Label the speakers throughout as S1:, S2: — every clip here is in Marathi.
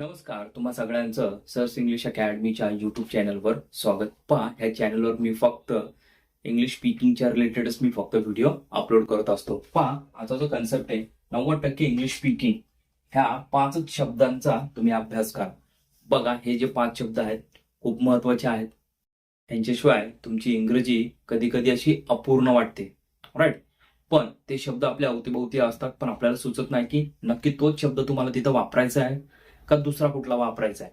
S1: नमस्कार तुम्हा सगळ्यांचं सर्स इंग्लिश अकॅडमीच्या युट्यूब चॅनलवर स्वागत. पहा ह्या चॅनलवर मी फक्त इंग्लिश स्पीकिंगच्या रिलेटेडच मी फक्त व्हिडिओ अपलोड करत असतो. पहा आता जो कन्सेप्ट आहे नव्वद टक्के इंग्लिश स्पीकिंग ह्या पाचच शब्दांचा तुम्ही अभ्यास करा. बघा हे जे पाच शब्द आहेत खूप महत्त्वाचे आहेत. यांच्याशिवाय तुमची इंग्रजी कधी कधी अशी अपूर्ण वाटते. राईट पण ते शब्द आपल्या अवतीभोवती असतात पण आपल्याला सुचत नाही की नक्की तोच शब्द तुम्हाला तिथं वापरायचा आहे. का दुसरा कुठला वापरायचा आहे?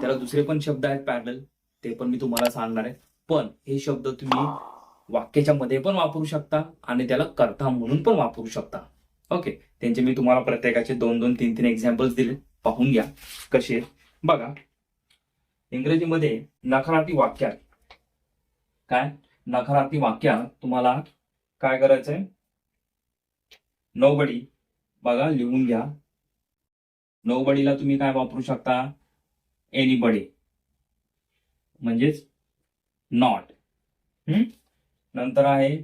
S1: त्याला दुसरे पण शब्द आहेत पॅरल ते पण मी तुम्हाला सांगणार आहे. पण हे शब्द तुम्ही वाक्याच्या मध्ये पण वापरू शकता आणि त्याला कर्ता म्हणून पण वापरू शकता. ओके त्यांचे मी तुम्हाला प्रत्येकाचे दोन दोन तीन तीन एक्झाम्पल्स दिले. पाहून घ्या कसे बघा. इंग्रजीमध्ये नकारार्थी वाक्यात काय? नकारार्थी वाक्यात तुम्हाला काय करायचंय? नोबडी. बघा लिहून घ्या. नोबडीला तुम्ही काय वापरू शकता? एनीबडी म्हणजेच नॉट नंतर आहे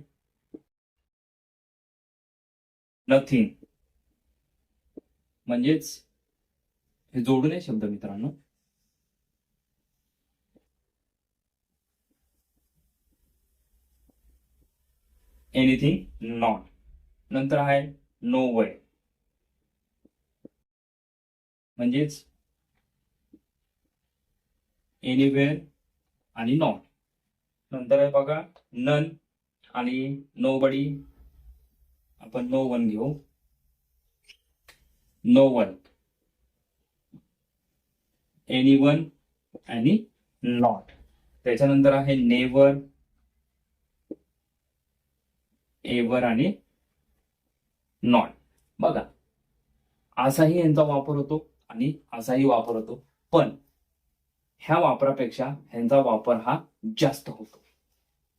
S1: नथिंग म्हणजेच हे जोडून आहे शब्द मित्रांनो. एनिथिंग नॉट नंतर आहे नो वे म्हणजेच एनिवेअर आणि नॉट नंतर आहे बघा नन आणि नो बडी आपण नो वन घेऊ. नो वन एनी वन आणि नॉट त्याच्यानंतर आहे नेवर एवर आणि नॉट बघा असाही यांचा वापर होतो. आणि असाही वापर होतो पण ह्या वापरापेक्षा ह्यांचा वापर हा जास्त होतो.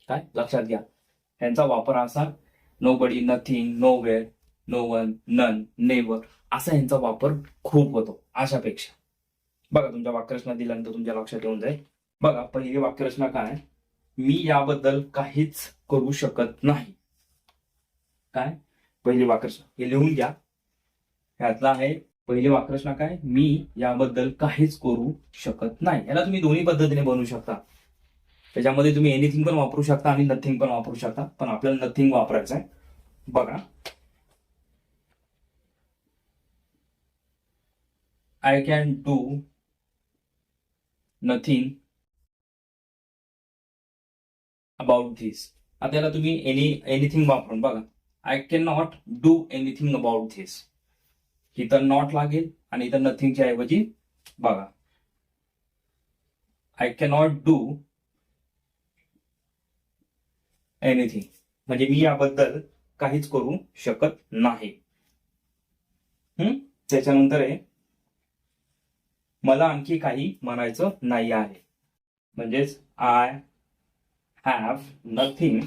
S1: काय? लक्षात घ्या. ह्यांचा वापर असा nobody nothing nowhere no one none never असा ह्यांचा वापर खूप होतो. अशापेक्षा. बघा तुमच्या वाक्यरचना दिल्यानंतर तुमच्या लक्षात येऊन जाईल. बघा पहिली वाक्यरचना काय? मी याबद्दल काहीच करू शकत नाही. काय? पहिली वाक्यरचना. हे लिहून घ्या. ह्यातला आहे पहिले वाक्यरचना काय? मी याबद्दल काहीच करू शकत नाही. याला तुम्ही दोन्ही पद्धतीने बनवू शकता. त्याच्यामध्ये तुम्ही एनिथिंग पण वापरू शकता आणि नथिंग पण वापरू शकता. पण आपल्याला नथिंग वापरायचं आहे बघा. I can do nothing about this आता याला तुम्ही एनी एनिथिंग वापरून बघा. I can not do anything about this इथं नॉट लागेल आणि इथं नथिंगच्या ऐवजी बघा आय कॅनॉट डू एनिथिंग म्हणजे मी याबद्दल काहीच करू शकत नाही. हम्म? त्याच्यानंतर आहे मला आणखी काही म्हणायचं नाही आहे. म्हणजेच I have nothing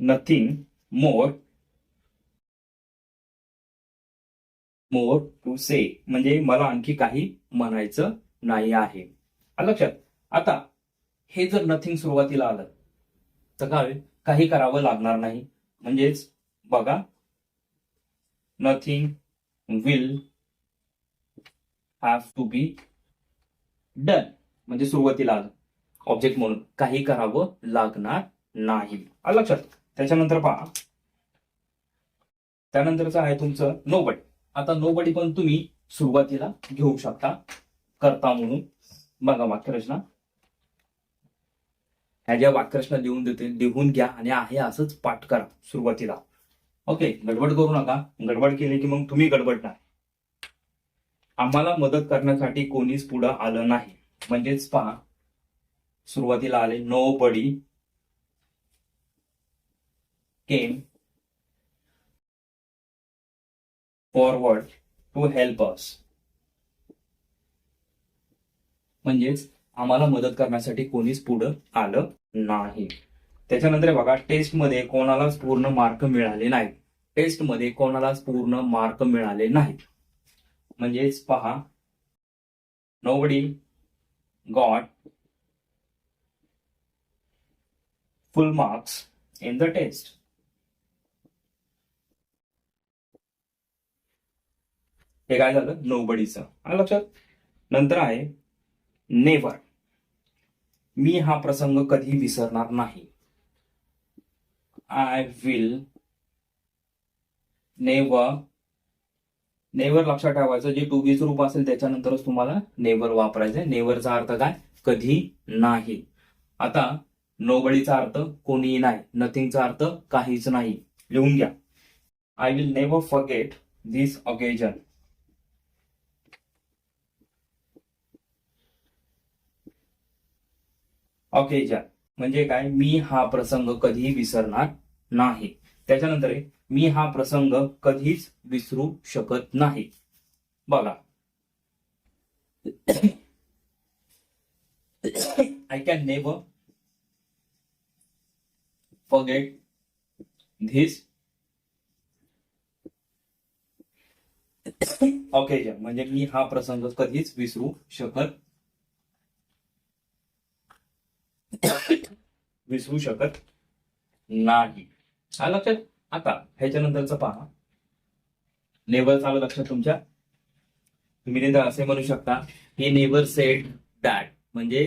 S1: nothing more more to say म्हणजे मला आणखी काही म्हणायचं नाही आहे. लक्षात. आता हे जर नथिंग सुरुवातीला आलं तर काय काही करावं लागणार नाही. म्हणजेच बघा nothing will have to be done म्हणजे सुरुवातीला आलं. ऑब्जेक्ट म्हणून काही करावं लागणार नाही. लक्षात. त्याच्यानंतर पहा. त्यानंतरच आहे तुमचं नो बट आता नोबडी पण तुम्ही सुरुवातीला घेऊ शकता. करता म्हणून. बघा वाक्यरचना. ह्या ज्या वाक्यरचना लिहून देते लिहून घ्या आणि आहे असंच पाठ करा सुरुवातीला. ओके गडबड करू नका. गडबड केली की मग तुम्ही गडबड नाही. आम्हाला मदत करण्यासाठी कोणीच पुढं आलं नाही. म्हणजेच पहा सुरुवातीला आले. Nobody came forward to help us म्हणजेच आम्हाला मदत करण्यासाठी कोणीच पुढं आलं नाही. त्याच्यानंतर बघा टेस्टमध्ये कोणालाच पूर्ण मार्क मिळाले नाहीत. टेस्टमध्ये कोणालाच पूर्ण मार्क मिळाले नाहीत. म्हणजेच पहा nobody got full marks in the test हे काय झालं? नोबडीचं आलं लक्षात नंतर आहे नेवर. मी हा प्रसंग कधी विसरणार नाही. आय विल नेवर नेवर लक्षात ठेवायचं. जे टू बीच रूप असेल त्याच्यानंतरच तुम्हाला नेवर वापरायचं आहे नेवरचा अर्थ काय? कधी नाही. आता नोबडीचा अर्थ कोणीही नाही. नथिंगचा अर्थ काहीच नाही. लिहून घ्या. I will never forget this occasion occasion म्हणजे काय? मी हा प्रसंग कधीही विसरणार नाही. त्याच्यानंतर मी हा प्रसंग कधीच विसरू शकत नाही. बघा. I can never forget this. Occasion म्हणजे मी हा प्रसंग कधीच विसरू शकत विसरू शकत नाही. लक्षात. आता ह्याच्यानंतरचं पहा. नेवर आलं लक्षात तुमच्या? तुम्ही नेता असे म्हणू शकता ही नेवर सेट दॅट म्हणजे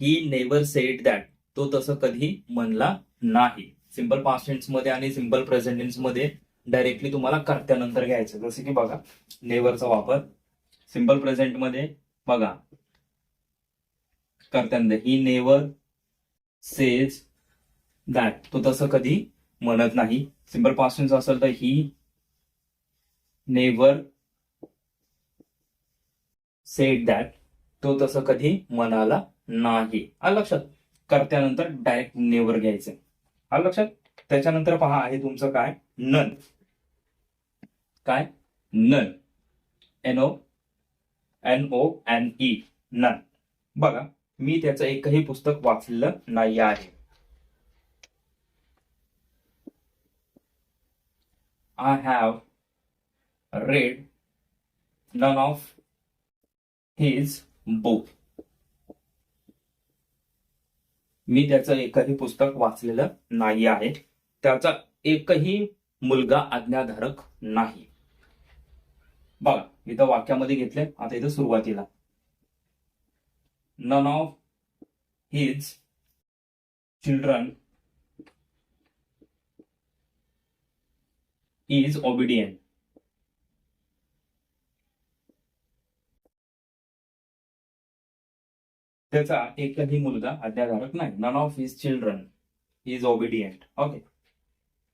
S1: ही नेवर सेट दॅट तो तसं कधी म्हणला नाही. सिंपल पास्टमध्ये आणि सिंपल प्रेझेंटमध्ये डायरेक्टली तुम्हाला कर्त्यानंतर घ्यायचं. जसं की बघा नेवरचा वापर. सिंपल प्रेझेंटमध्ये बघा. कर्त्यानंतर ही नेवर सेज दॅट तो तसं कधी म्हणत नाही. सिंपलपासून असेल तर ही नेवर सेड दॅट तो तसं कधी म्हणाला नाही. आलं लक्षात. कर्त्यानंतर डायरेक्ट नेवर घ्यायचं. आलं लक्षात. त्याच्यानंतर पहा आहे तुमचं काय? नन काय? None N O N O N E none बघा. मी त्याचं एकही पुस्तक वाचलेलं नाही आहे. I have read none of his book मी त्याचं एकही पुस्तक वाचलेलं नाही आहे. त्याचा एकही मुलगा आज्ञाधारक नाही. बघा इथं वाक्यामध्ये घेतले आता इथं सुरुवातीला. None of his children is obedient. त्याचा एकही मुलगा आज्ञाधारक नाही. None of his children is obedient okay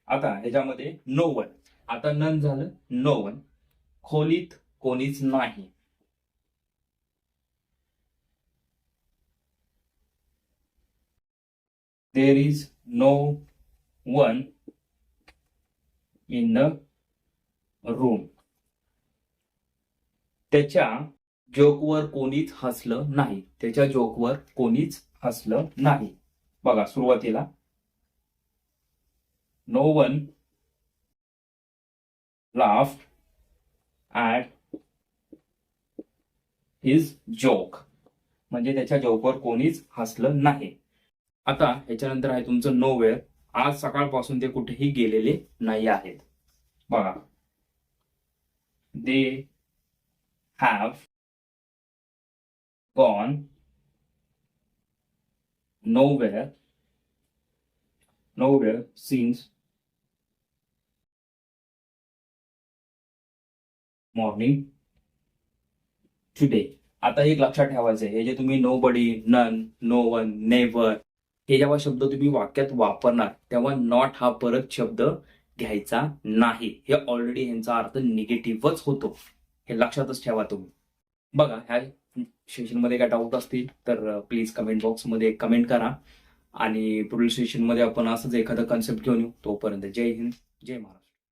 S1: आता ह्याच्यामध्ये नो वन आता नन झालं नो वन खोलीत कोणीच नाही. There is no one in the room त्याच्या जोकवर कोणीच हसलं नाही. त्याच्या जोकवर कोणीच हसलं नाही. बघा सुरुवातीला. No one laugh at his joke म्हणजे त्याच्या जोकवर कोणीच हसलं नाही. आता ह्याच्यानंतर आहे तुमचं नो वेअर आज सकाळपासून ते कुठेही गेलेले नाही आहेत. बघा. They have gone nowhere since morning today आता एक लक्षात ठेवायचं आहे हे जे तुम्ही nobody none no one never हे जेव्हा शब्द तुम्ही वाक्यात वापरणार तेव्हा नॉट हा परत शब्द घ्यायचा नाही. हे ऑलरेडी ह्यांचा अर्थ निगेटिव्हच होतो. हे लक्षातच ठेवा तुम्ही. बघा ह्या सेशनमध्ये काय डाऊट असतील तर प्लीज कमेंट बॉक्समध्ये कमेंट करा. आणि पुढील सेशनमध्ये आपण असंच एखादा कन्सेप्ट घेऊन येऊ. तोपर्यंत जय हिंद जय महाराज